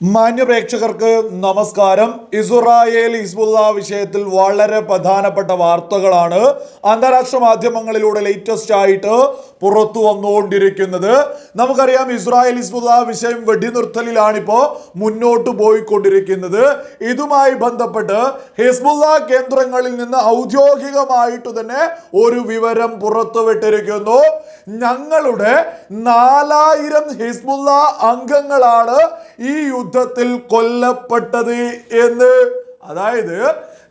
മാന്യ പ്രേക്ഷകർക്ക് നമസ്കാരം. ഇസ്രായേൽ ഹിസ്ബുല്ല വിഷയത്തിൽ വളരെ പ്രധാനപ്പെട്ട വാർത്തകളാണ് അന്താരാഷ്ട്ര മാധ്യമങ്ങളിലൂടെ ലേറ്റസ്റ്റ് ആയിട്ട് പുറത്തു വന്നുകൊണ്ടിരിക്കുന്നത്. നമുക്കറിയാം ഇസ്രായേൽ ഹിസ്ബുല്ല വിഷയം വെടിനിർത്തലിലാണിപ്പോ മുന്നോട്ട് പോയിക്കൊണ്ടിരിക്കുന്നത്. ഇതുമായി ബന്ധപ്പെട്ട് ഹിസ്ബുല്ല കേന്ദ്രങ്ങളിൽ നിന്ന് ഔദ്യോഗികമായിട്ട് തന്നെ ഒരു വിവരം പുറത്തുവിട്ടിരിക്കുന്നു. ഞങ്ങളുടെ നാലായിരം ഹിസ്ബുല്ല അംഗങ്ങളാണ് ഈ യുദ്ധത്തിൽ കൊല്ലപ്പെട്ടത് എന്ന്. അതായത്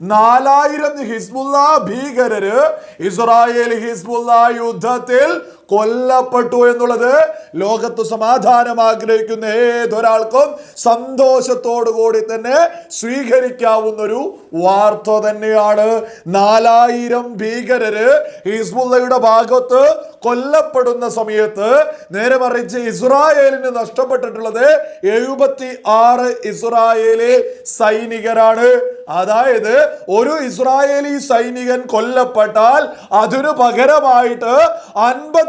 നാലായിരം ഹിസ്ബുല്ല ഭീകരര് ഇസ്രായേൽ ഹിസ്ബുല്ല യുദ്ധത്തിൽ കൊല്ലപ്പെട്ടു എന്നുള്ളത് ലോകത്ത് സമാധാനം ആഗ്രഹിക്കുന്ന ഏതൊരാൾക്കും സന്തോഷത്തോടു കൂടി തന്നെ സ്വീകരിക്കാവുന്ന ഒരു വാർത്ത തന്നെയാണ്. നാലായിരം ഭീകരര് ഹിസ്ബുള്ളയുടെ ഭാഗത്ത് കൊല്ലപ്പെടുന്ന സമയത്ത് നേരെ മറിച്ച് ഇസ്രായേലിന് നഷ്ടപ്പെട്ടിട്ടുള്ളത് എഴുപത്തി ആറ് ഇസ്രായേലി സൈനികരാണ്. അതായത് ഒരു ഇസ്രായേലി സൈനികൻ കൊല്ലപ്പെട്ടാൽ അതിനു പകരമായിട്ട്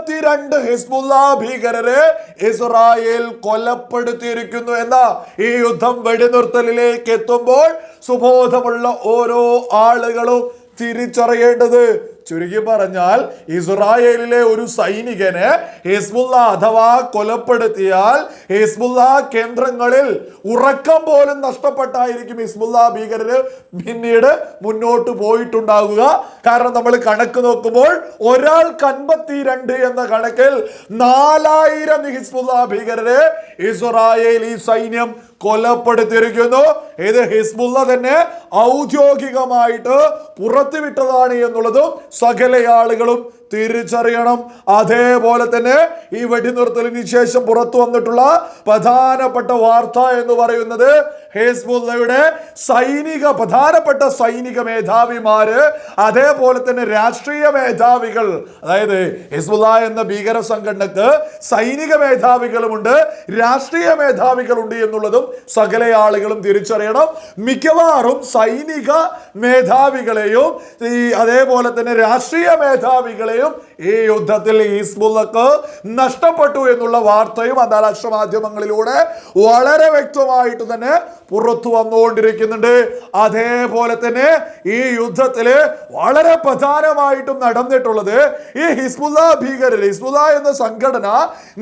അൻപത്തിരണ്ട് ഹിസ്ബുല്ല ഭീകരരെ ഇസ്രായേൽ കൊലപ്പെടുത്തിയിരിക്കുന്നു എന്ന ഈ യുദ്ധം വെടിനിർത്തലിലേക്ക് എത്തുമ്പോൾ സുബോധമുള്ള ഓരോ ആളുകളും തിരിച്ചറിയേണ്ടത് ചുരുക്കി പറഞ്ഞാൽ ഇസ്രായേലിലെ ഒരു സൈനികനെ ഹിസ്ബുല്ല അഥവാ കൊലപ്പെടുത്തിയാൽ ഹിസ്ബുല്ല കേന്ദ്രങ്ങളിൽ ഉറക്കം പോലും നഷ്ടപ്പെട്ടായിരിക്കും ഹിസ്ബുല്ല ഭീകരര് പിന്നീട് മുന്നോട്ട് പോയിട്ടുണ്ടാകുക കാരണം നമ്മൾ കണക്ക് നോക്കുമ്പോൾ ഒരാൾക്ക് അൻപത്തിരണ്ട് എന്ന കണക്കിൽ നാലായിരം ഹിസ്ബുല്ല ഭീകരരെ ഇസ്രായേലി സൈന്യം കൊലപ്പെടുത്തിയിരിക്കുന്നു. ഇത് ഹിസ്ബുള്ള തന്നെ ഔദ്യോഗികമായിട്ട് പുറത്തുവിട്ടതാണ് എന്നുള്ളതും സകല ആളുകളും തിരിച്ചറിയണം. അതേപോലെ തന്നെ ഈ വെടിനിർത്തലിന് ശേഷം പുറത്തു വന്നിട്ടുള്ള പ്രധാനപ്പെട്ട വാർത്ത എന്ന് പറയുന്നത് ഹേസ്ബുല്ലയുടെ സൈനിക പ്രധാനപ്പെട്ട സൈനിക മേധാവിമാര് അതേപോലെ തന്നെ രാഷ്ട്രീയ മേധാവികൾ അതായത് ഹിസ്ബുള്ള എന്ന ഭീകര സംഘടനക്ക് സൈനിക മേധാവികളുമുണ്ട് രാഷ്ട്രീയ മേധാവികളുണ്ട് എന്നുള്ളതും സകല ആളുകളും തിരിച്ചറിയണം. മിക്കവാറും സൈനിക മേധാവികളെയും ഈ അതേപോലെ തന്നെ രാഷ്ട്രീയ മേധാവികളെയും ഈ യുദ്ധത്തിൽ ഹിസ്ബുള്ളക്ക് നഷ്ടപ്പെട്ടു എന്നുള്ള വാർത്തയും അന്താരാഷ്ട്ര മാധ്യമങ്ങളിലൂടെ വളരെ വ്യക്തമായിട്ട് തന്നെ പുറത്തു വന്നുകൊണ്ടിരിക്കുന്നുണ്ട്. അതേപോലെ തന്നെ ഈ യുദ്ധത്തിൽ വളരെ പ്രധാനമായിട്ടും നടന്നിട്ടുള്ളത് ഈ ഹിസ്ബുല്ല ഭീകരർ ഹിസ്ബുല്ല എന്ന സംഘടന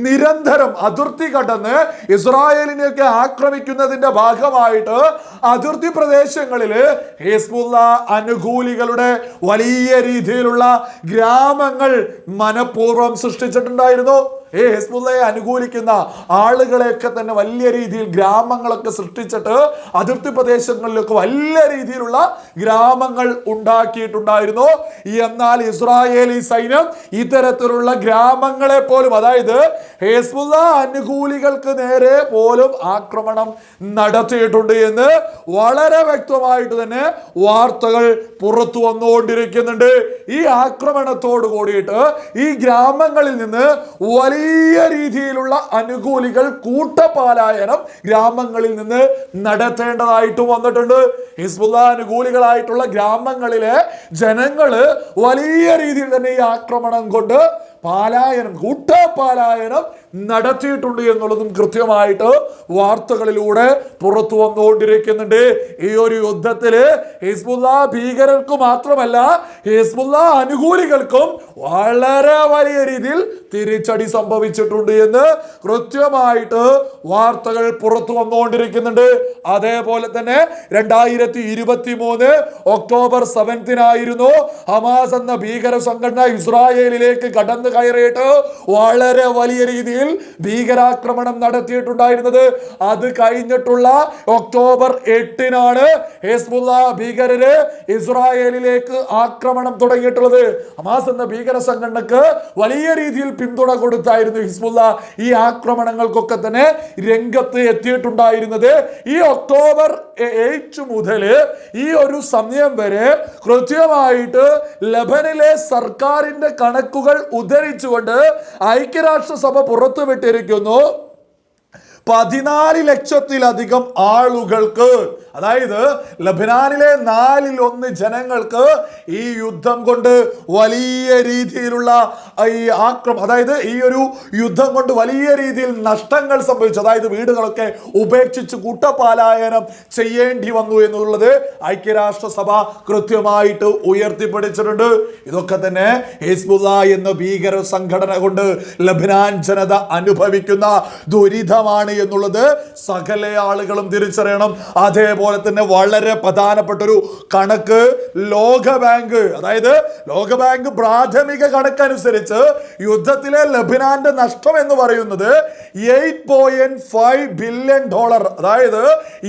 നിരന്തരം അതിർത്തി കടന്ന് ഇസ്രായേലിനെയൊക്കെ ആക്രമിക്കുന്നതിന്റെ ഭാഗമായിട്ട് അതിർത്തി പ്രദേശങ്ങളിൽ ഹിസ്ബുല്ല അനുകൂലികളുടെ വലിയ രീതിയിലുള്ള ഗ്രാമങ്ങൾ മനഃപൂർവം സൃഷ്ടിച്ചിട്ടുണ്ടായിരുന്നു. ഈ ഹിസ്ബുള്ളയെ അനുകൂലിക്കുന്ന ആളുകളെയൊക്കെ തന്നെ വലിയ രീതിയിൽ ഗ്രാമങ്ങളൊക്കെ സൃഷ്ടിച്ചിട്ട് അതിർത്തി പ്രദേശങ്ങളിലൊക്കെ വലിയ രീതിയിലുള്ള ഗ്രാമങ്ങൾ ഉണ്ടാക്കിയിട്ടുണ്ടായിരുന്നു. എന്നാൽ ഇസ്രായേലി സൈന്യം ഇത്തരത്തിലുള്ള ഗ്രാമങ്ങളെ പോലും അതായത് ഹിസ്ബുള്ള അനുകൂലികൾക്ക് നേരെ പോലും ആക്രമണം നടത്തിയിട്ടുണ്ട് എന്ന് വളരെ വ്യക്തമായിട്ട് തന്നെ വാർത്തകൾ പുറത്തു വന്നുകൊണ്ടിരിക്കുന്നുണ്ട്. ഈ ആക്രമണത്തോട് കൂടിയിട്ട് ഈ ഗ്രാമങ്ങളിൽ നിന്ന് വലിയ രീതിയിലുള്ള അനുകൂലികൾ കൂട്ടപാലായനം ഗ്രാമങ്ങളിൽ നിന്ന് നടത്തേണ്ടതായിട്ടും വന്നിട്ടുണ്ട്. ഹിസ്ബുല്ല അനുകൂലികളായിട്ടുള്ള ഗ്രാമങ്ങളിലെ ജനങ്ങൾ വലിയ രീതിയിൽ തന്നെ ഈ ആക്രമണം കൊണ്ട് പാലായനം കൂട്ടപാലായനം നടത്തിയിട്ടുണ്ട് എന്നുള്ളതും കൃത്യമായിട്ട് വാർത്തകളിലൂടെ പുറത്തു വന്നുകൊണ്ടിരിക്കുന്നുണ്ട്. ഈ ഒരു യുദ്ധത്തിൽ ഹിസ്ബുല്ല ഭീകരർക്ക് മാത്രമല്ല ഹിസ്ബുല്ല അനുകൂലികൾക്കും വളരെ വലിയ രീതിയിൽ തിരിച്ചടി സംഭവിച്ചിട്ടുണ്ട് എന്ന് കൃത്യമായിട്ട് വാർത്തകൾ പുറത്തു വന്നുകൊണ്ടിരിക്കുന്നുണ്ട്. അതേപോലെ തന്നെ രണ്ടായിരത്തി ഇരുപത്തി മൂന്ന് ഒക്ടോബർ സെവൻത്തിനായിരുന്നു ഹമാസ് എന്ന ഭീകര സംഘടന ഇസ്രായേലിലേക്ക് കടന്നു കയറിയിട്ട് വളരെ വലിയ രീതിയിൽ ഭീകരാക്രമണം നടത്തിയിട്ടുണ്ടായിരുന്നത്. അത് കഴിഞ്ഞിട്ടുള്ള ഒക്ടോബർ എട്ടിനാണ് ഹെസ്ബുല്ല ഭീകരര് ഇസ്രായേലിലേക്ക് ആക്രമണം തുടങ്ങിയിട്ടുള്ളത്. ഹമാസ് എന്ന ഭീകര സംഘടനക്ക് വലിയ രീതിയിൽ പിന്തുണ കൊടുത്തായിരുന്നു ഹിസ്ബുല്ല ഈ ആക്രമണങ്ങൾക്കൊക്കെ തന്നെ രംഗത്ത് എത്തിയിട്ടുണ്ടായിരുന്നത്. ഈ ഒക്ടോബർ എയ്റ്റ് മുതൽ ഈ ഒരു സമയം വരെ കൃത്യമായിട്ട് ലബനിലെ സർക്കാരിന്റെ കണക്കുകൾ ഉദ്ധരിച്ചുകൊണ്ട് ഐക്യരാഷ്ട്രസഭ പുറത്തുവിട്ടിരിക്കുന്നു. പതിനാല് ലക്ഷത്തിലധികം ആളുകൾക്ക് അതായത് ലബനാനിലെ നാലിൽ ഒന്ന് ജനങ്ങൾക്ക് ഈ യുദ്ധം കൊണ്ട് വലിയ രീതിയിലുള്ള ഈ ആക്രമം അതായത് ഈ ഒരു യുദ്ധം കൊണ്ട് വലിയ രീതിയിൽ നഷ്ടങ്ങൾ സംഭവിച്ചു. അതായത് വീടുകളൊക്കെ ഉപേക്ഷിച്ച് കൂട്ടപാലായനം ചെയ്യേണ്ടി വന്നു എന്നുള്ളത് ഐക്യരാഷ്ട്രസഭ കൃത്യമായിട്ട് ഉയർത്തിപ്പിടിച്ചിട്ടുണ്ട്. ഇതൊക്കെ തന്നെ ഹിസ്ബുള്ള എന്ന ഭീകര സംഘടന കൊണ്ട് ലബനാൻ ജനത അനുഭവിക്കുന്ന ദുരിതമാണ് എന്നുള്ളത് സകല ആളുകളും തിരിച്ചറിയണം. അതേപോലെ തന്നെ വളരെ പ്രധാനപ്പെട്ട ഒരു കണക്ക് ലോക ബാങ്ക് അതായത് ലോക ബാങ്ക് പ്രാഥമിക കണക്കനുസരിച്ച് യുദ്ധത്തിലെ ലബനാന്റെ നഷ്ടം എന്ന് പറയുന്നത് eight point five billion dollar അതായത്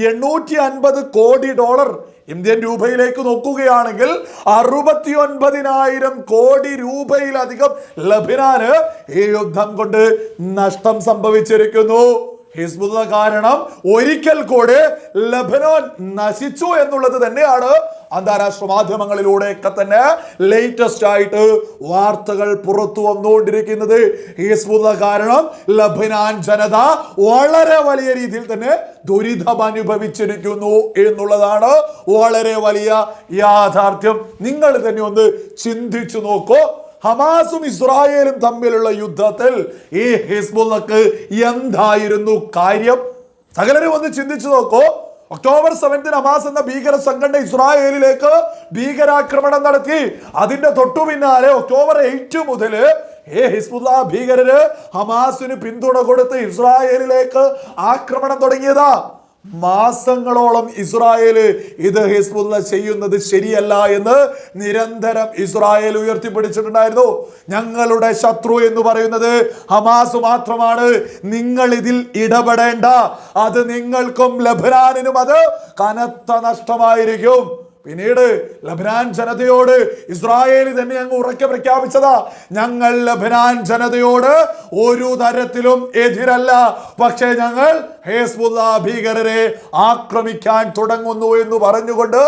എണ്ണൂറ്റി അൻപത് കോടി ഡോളർ. ഇന്ത്യൻ രൂപയിലേക്ക് നോക്കുകയാണെങ്കിൽ അറുപത്തി ഒൻപതിനായിരം കോടി രൂപയിലധികം ലഭിനാന് ഈ യുദ്ധം കൊണ്ട് നഷ്ടം സംഭവിച്ചിരിക്കുന്നു. ഹിസ്ബുള്ള കാരണം ഒരിക്കൽ കൂടെ ലബനോൻ നശിച്ചു എന്നുള്ളത് തന്നെയാണ് അന്താരാഷ്ട്ര മാധ്യമങ്ങളിലൂടെയൊക്കെ തന്നെ ലേറ്റസ്റ്റ് ആയിട്ട് വാർത്തകൾ പുറത്തു വന്നുകൊണ്ടിരിക്കുന്നത്. ഹിസ്ബുള്ള കാരണം ലബനാൻ ജനത വളരെ വലിയ രീതിയിൽ തന്നെ ദുരിതം അനുഭവിച്ചിരിക്കുന്നു എന്നുള്ളതാണ് വളരെ വലിയ യാഥാർത്ഥ്യം. നിങ്ങൾ തന്നെ ഒന്ന് ചിന്തിച്ചു നോക്കൂ. ഹമാസും ഇസ്രായേലും തമ്മിലുള്ള യുദ്ധത്തിൽ ഈ ഹിസ്ബുള്ളക്ക് എന്തായിരുന്നു കാര്യം? സകലരും ഒന്ന് ചിന്തിച്ചു നോക്കൂ. ഒക്ടോബർ സെവൻത്തിന് ഹമാസ് എന്ന ഭീകര സംഘടന ഇസ്രായേലിലേക്ക് ഭീകരാക്രമണം നടത്തി. അതിന്റെ തൊട്ടു പിന്നാലെ ഒക്ടോബർ എയ്റ്റ് മുതൽ ഏ ഹിസ്ബുല്ല ഭീകരര് ഹമാസിന് പിന്തുണ കൊടുത്ത് ഇസ്രായേലിലേക്ക് ആക്രമണം തുടങ്ങിയതാ. മാസങ്ങളോളം ഇസ്രായേൽ ഇത് ഹിസ്ബുല്ല ചെയ്യുന്നത് ശരിയല്ല എന്ന് നിരന്തരം ഇസ്രായേൽ ഉയർത്തിപ്പിടിച്ചിട്ടുണ്ടായിരുന്നു. ഞങ്ങളുടെ ശത്രു എന്ന് പറയുന്നത് ഹമാസ് മാത്രമാണ്. നിങ്ങൾ ഇതിൽ ഇടപെടേണ്ട. അത് നിങ്ങൾക്കും ലബനാനിനും അത് കനത്ത നഷ്ടമായിരിക്കും. പിന്നീട് ലബനാൻ ജനതയോട് ഇസ്രായേൽ തന്നെ അങ്ങ് ഉറക്കെ പ്രഖ്യാപിച്ചതാ. ഞങ്ങൾ ലബനാൻ ജനതയോട് ഒരു തരത്തിലും എതിരല്ല. പക്ഷേ ഞങ്ങൾ ഹേസ്ബുല്ല ഭീകരരെ ആക്രമിക്കാൻ തുടങ്ങുന്നു എന്ന് പറഞ്ഞുകൊണ്ട്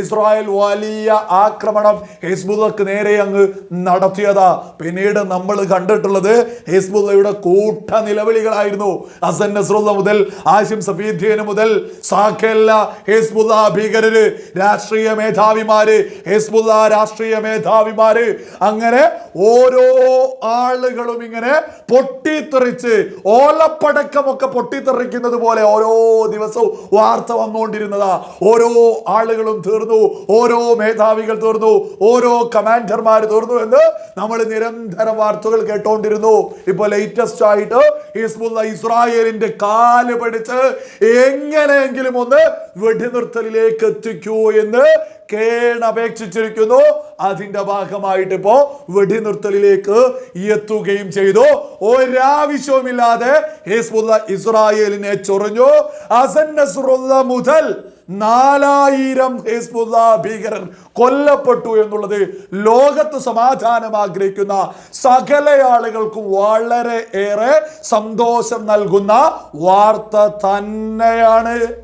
ഇസ്രായേൽ വലിയ ആക്രമണം ഹേസ്ബുല്ലക്ക് നേരെ അങ്ങ് നടത്തിയതാ. പിന്നീട് നമ്മൾ കണ്ടിട്ടുള്ളത് ഹേസ്ബുല്ലയുടെ കൂട്ട നിലവിളികളായിരുന്നു അസൻ നസ്രുല്ല മുതൽ ആശിം സഫീദ്ദീന് മുതൽ സാഖെല്ല ഹേസ്ബുല്ല ഭീകരര് രാഷ്ട്രീയ മേധാവിമാര് ഹെസ്ബുല്ല രാഷ്ട്രീയ മേധാവിമാര് അങ്ങനെ ഓരോ ആളുകളും ഇങ്ങനെ പൊട്ടിത്തെറിച്ച് ഓലപ്പടക്കമൊക്കെ പൊട്ടിത്തെറിക്കുന്നത് പോലെ ഓരോ ദിവസവും വാർത്ത വന്നുകൊണ്ടിരുന്നതാ. ഓരോ ആളുകളും തീർന്നു ഓരോ മേധാവികൾ തീർന്നു ഓരോ കമാൻഡർമാർ തീർന്നു എന്ന് നമ്മൾ നിരന്തരം വാർത്തകൾ കേട്ടോണ്ടിരുന്നു. ഇപ്പൊ ലേറ്റസ്റ്റ് ആയിട്ട് ഹിസ്ബുല്ല ഇസ്രായേലിന്റെ കാൽ പിടിച്ച് എങ്ങനെയെങ്കിലും ഒന്ന് വെടിനിർത്തലിലേക്ക് എത്തിക്കൂ എന്ന് കേണപേക്ഷിച്ചിരിക്കുന്നു. അതിന്റെ ഭാഗമായിട്ട് ഇപ്പോ വെടിനിർത്തലിലേക്ക് എത്തുകയും ചെയ്തു. ഒരാവശ്യവുമില്ലാതെ ഹിസ്ബുല്ല ഇസ്രായേലിനെ ചൊറിഞ്ഞു. മുതൽ നാലായിരം ഹിസ്ബുല്ല ഭീകരർ കൊല്ലപ്പെട്ടു എന്നുള്ളത് ലോകത്ത് സമാധാനം ആഗ്രഹിക്കുന്ന സകല ആളുകൾക്കും വളരെ ഏറെ സന്തോഷം നൽകുന്ന വാർത്ത തന്നെയാണ്.